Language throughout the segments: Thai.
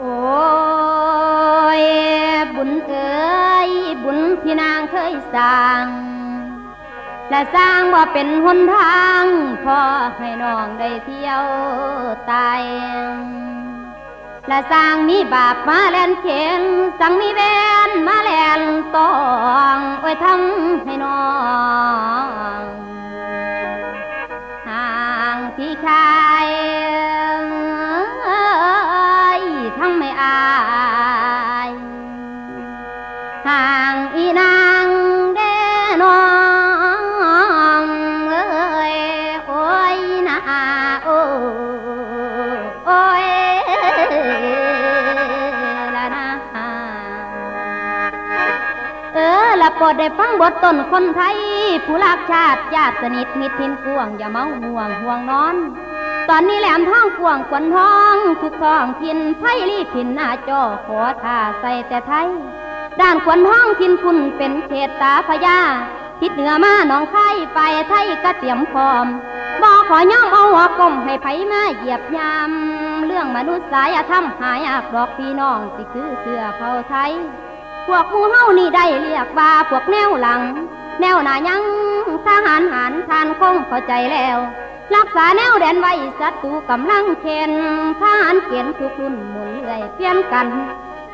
โอ้ยบุญเอ๋ยบุญที่นางเคยสร้างและสร้างว่าเป็นหนทางพอให้น้องได้เที่ยวตายและสร้างมีบาปมาแลนเข็นสั่งมีแวนมาแลนตองไว้ทำให้น้อง โปรดได้ฟังบทต้นคนไทย ผู้รักชาติญาติสนิทมิตรทินกวง อย่าเมาห่วงห่วงนอน ตอนนี้แหลมท้องกวงกวนท้องทุกท้องทินไทยรีพินหน้าจอขอท่าใส่แต่ไทย ด้านกวนท้องทินคุณเป็นเขตตาพญาทิศเหนือมาหนองไข่ไปไทยก็เตรียมพร้อมบอขอย่อมเอาหัวกลมให้ไผมาเหยียบยำเรื่องมนุษย์สายธรรมหายากดอกพี่น้องสิคือเสื้อเผาไทย พวกมูเฮานี่ได้เรียกว่าพวกแนวหลัง แนวหน้ายังทหารหารทานคงเข้าใจแล้ว รักษาแนวแดนไว้ศัตรูกำลังเข็นทหารเขียนทุกรุ่นหมุนเรื่อยเปลี่ยนกัน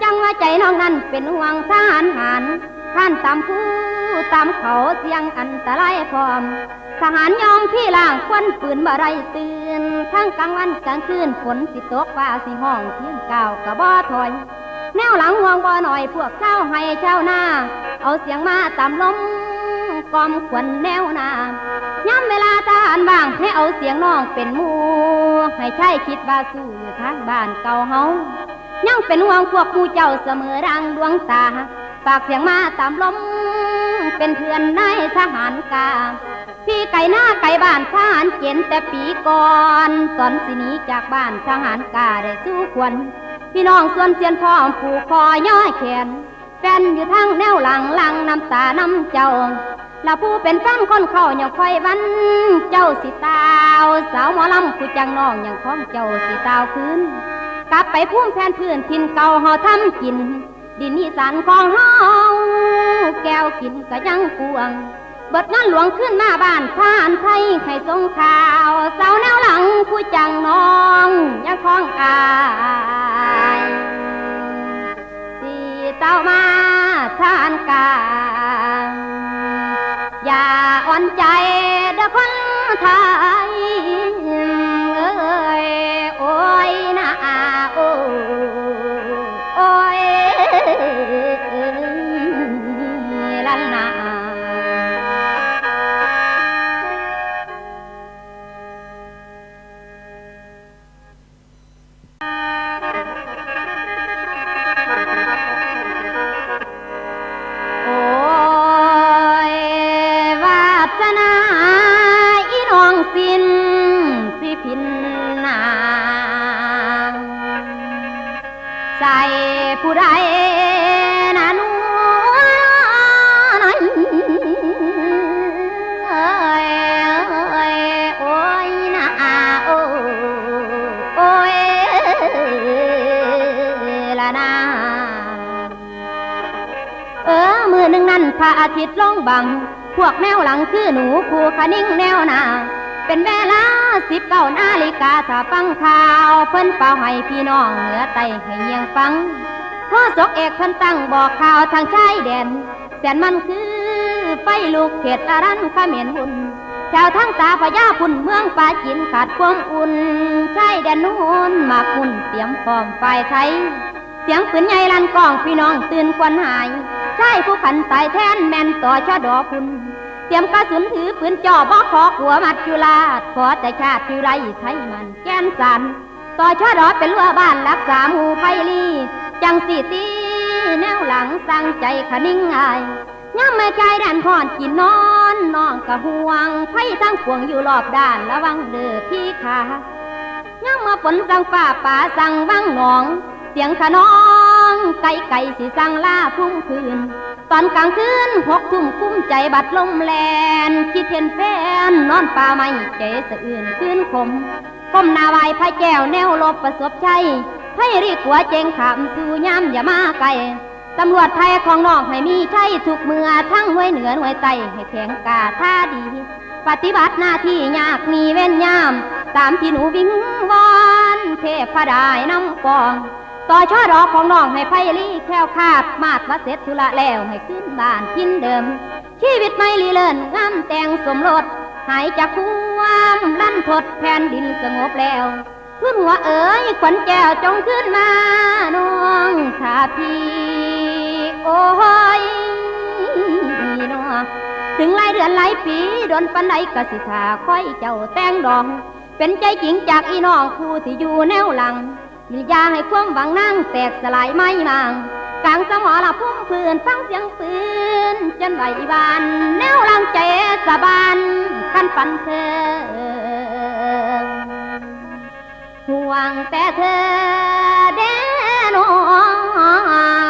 จังว่าใจน้องนั้นเป็นห่วงทหารหารท่านตามผู้ตามเขาเสียงอันตรายพร้อม ทหารยอมพี่ล่างควันปืนบ่ไรตื่น ทั้งกลางวันกลางคืนฝนสิตกฟ้าสิห้องเที่ยงเก้าวกะบ่ถอย แนวหลังห่วงบ่หน่อยพวกเจ้าให้เจ้าหน้า เอาเสียงมาตามลมกอมขวัญแนวหน้าย้ำเวลาทหารบ้างให้เอาเสียงน้องเป็นมูให้ใช่คิดว่าสู้ทางบ้านเก่าเฮายังเป็นห่วงพวกผู้เจ้าเสมอดังดวงตาฝากเสียงมาตามลมเป็นเพื่อนนายทหารกาพี่ไก่หน้าไก่บ้านทหารเกียนแต่ปีก่อนตอนสินี้จากบ้านทหารกาได้สู้ควร พี่น้องส่วนเสียนพ่อผูกคอย่อยแขน แฟนอยู่ทางแนวหลังหลังน้ำตาน้ำเจ้าและผู้เป็นแฟนคนเข้าอย่าคอยวันเจ้าสิตาวสาวหมอลำผู้จังน้องอย่างของเจ้าสิตาวคืนกลับไปพุ่มแฟนพื้นทินเก่าเฮาทำกิน ดินอีสานของเฮาแก้วกินก็ยังกวง เบิดงานหลวงขึ้นมาบ้านผ่านไทยไข่ทรงข่าวสาวแนวหลังผู้จังน้องยังคล้องอายสีเต้ามาท่านกาย พินนางใส่ผู้ใดนั้นนั้นเอ้ยเอ้ยโอ้ยนะโอ้โอ้ยละนาเออมือหนึ่งนั่นพระอาทิตย์ลงบัง พวกแนวหลังคือหนูคู่ขนิ่งแนวนา เป็นเวลาสิบเก้านาฬิกาถ้าฟังข่าว เพิ่นเป่าให้พี่น้องเหนือไตให้เยียงฟังพ่อศกเอกเพิ่นตั้งบอกข่าวทางชายแดนแสนมันคือ ไฟลูกเขตอารันขเขมรหุ่นแถวทั้งตาพญาพุ่นเมืองป่าจินขาดความอุ่นชายแดนโน้นมาพุ่นเตรียมพร้อมฝ่ายไทย เสียงปืนใหญ่ลั่นกองพี่น้องตื่นควันหายใช่ผู้ขันตายแทนแม่นต่อชะดอคุณ เตรียมกระสุนถือปืนจ่อบ่ขอขัวมัดจุลาขอแต่ชาติจุไรไทยมันแก้นสันต่อชะดอเป็นลัวบ้านรักษาหมู่ไพลีจังสีตีแนวหลังสั่งใจขนิ่งอายย่ำไม่ใจดันพอนกินนอนน้องกะห่วงไพ่ทั้งพวงอยู่รอบด้านระวังเด้อพี่ขาย่ำมาฝนสั่งฟ้าป่าสั่งวังหนอง เสียงขนอง ไก่ไก่สิสั่งล่าพุ่งคืน ตอนกลางคืนหกทุ่มคุ้มใจบัดลมแลน คิดเห็นแฟนนอนป่าไม่ใจสะอื่นคืนคมก้มหน้าไหวพระแก้วแนวลบประสบชัยพให้รีกหัวเจงขามสู่ย่ำอย่ามาไกลตำรวจไทยของนองให้มีใช้ทุกเมื่อทั้งหน่วยเหนือหน่วยใต้ให้แข็งกาท่าดี ปฏิบัติหน้าที่ยากมีเว้นยาม ตามที่หนูวิงวอนเทพดายน้ำกอง ต่อช่อดอกของน้องให้ไพลีแควคาดมาดว่าเสร็จธุระแล้วให้ขึ้นบ้านทินเดิม ชีวิตไม่ลีเลินงามแต่งสมรสหายจากความลั่นทดแผ่นดินสงบแล้วขึ้นหัวเอ๋ยขวัญแก้วจงขึ้นมาน้องขาพี่โอ้ยน้อถึงหลายเดือนหลายปีโดนปันใดกสิทาค่อยเจ้าแต่งดอง เป็นใจจริงจากอีน้องผู้ที่อยู่แนวหลัง ยิยาให้ความหวังนั่งแตกสลายไม่มางกลางสมอละพุ่มพื้นฟังเสียงปืนจนไหวบานแนวลังใจสะบานขั้นปันเธอห่วงแต่เธอเดนอง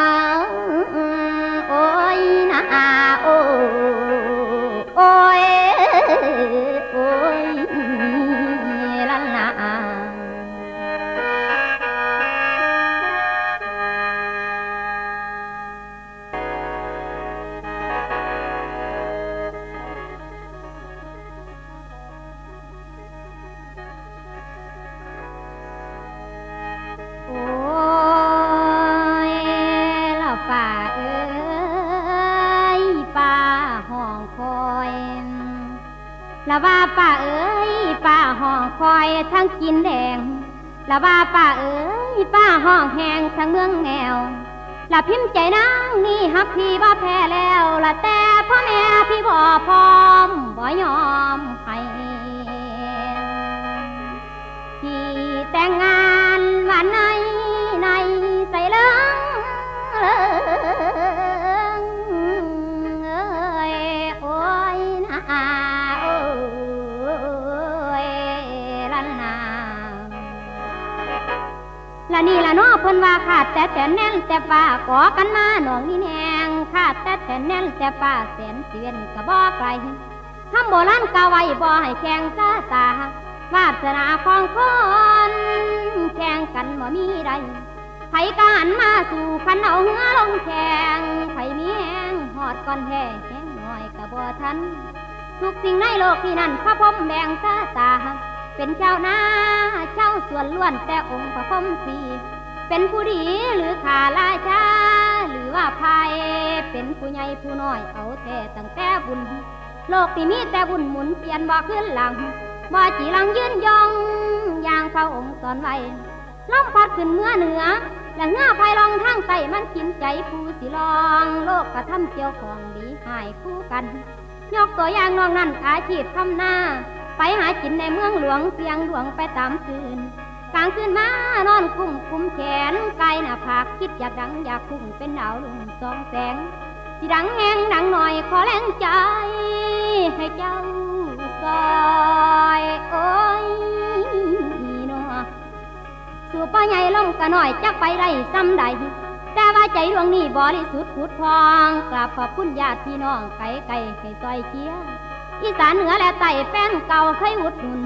ละว่าป้าเอ๋ยป้าห้องแหงทั้งเมืองแนวละพิมพ์ใจนางนี่ฮักพี่บ่แพ้แล้วละ ละนี่ละเน้อเพิ่นว่าขาดแต่แต่แน่นแต่ป่าขอกันมาหนองนี่แนงขาดแต่แต่แน่นแต่ป่าแสนเสียนกระบ่ไกลทำโบราณกาไว้บ่ให้แข่งซาตาวาสนาของคนแข่งกันบ่มีใดไผกันมาสู่คันเอาเหือลงแข่งไผมีแหงหอดก่อนแพ้แข่งหน่อยกะบ่ทันทุกสิ่งในโลกที่นั่นพระพรมแบ่งซาตา เป็นชาวนาชาวสวนล้วนแต่องค์พระพรมสีเป็นผู้ดีหรือขาราชาหรือว่าภายเป็นผู้ใหญ่ผู้น้อยเอาแต่ตั้งแต่บุญ โลกที่มีแต่บุญหมุนเปลี่ยนบ่ขึ้นหลังบ่จีหลังยืนยองอย่างพระองค์สอนไว้ล่องพัดขึ้นเมื่อเหนือ และเงือภายลองทางใต้มันกินใจผู้สิลอง โลกกระทำเกี่ยวของดีหายคู่กัน ยกตัวอย่างน้องนั่นอาชีพทำหน้า ไปหากินในเมืองหลวงเสียงหลวงไปตามคืน กลางคืนมานอนกุ้มกุ้มแขนไกลหน้าผากคิดอยากดังอยากพุ่งเป็นดาวลุ่มสองแสงสิดังแหงดังหน่อยขอแรงใจ ให้เจ้าซอยโอ้ยนัวสู่ป้าใหญ่ลงกะหน่อยจักไปได้ซ้ำใดแต่ว่าใจดวงนี้บริสุทธิ์ผุดพอง กราบขอบคุณญาติพี่น้องไก่ไก่ให้ซอยเชียร์ อีสานเหนือและใต้แฟนเก่าเคยอุดหนุน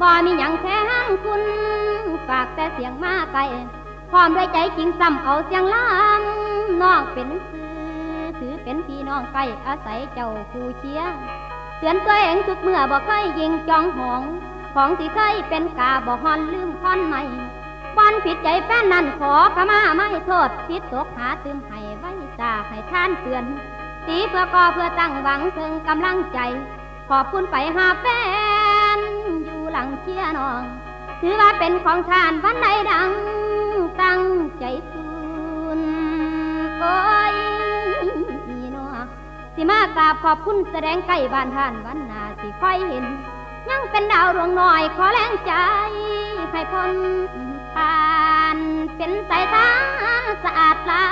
บ่มีหยังแทนคุณ ฝากแต่เสียงมาไกลพร้อมด้วยใจจริงซ้ำเอาเสียงลำนองเป็นซื้อถือเป็นพี่น้องใกล้อาศัยเจ้าผู้เชียเตือนตัวเองทุกเมื่อบ่เคยยิงจองหอง ของที่เคยเป็นกาบ่ฮอนลืมท่อนใหม่บอนผิดใจแฟนนั่นขอขมาไม่โทษผิดตกหาตืมให้ไว้ตาให้ท่านเตือนตีเพื่อก่อเพื่อตั้งหวังเชิงกำลังใจ ขอบคุณไปหาแฟน อยู่หลังเชียน้อง ถือว่าเป็นของทานวันใดดัง ตั้งใจทุนโอ้ยนัวสิมากราบขอบคุณแสดงใกล้บ้านท่านวันนาสิค่อยเห็น ยังเป็นดาวดวงน้อยขอแรงใจ ให้พ้นผ่านเป็นสายทาสะอาดล้า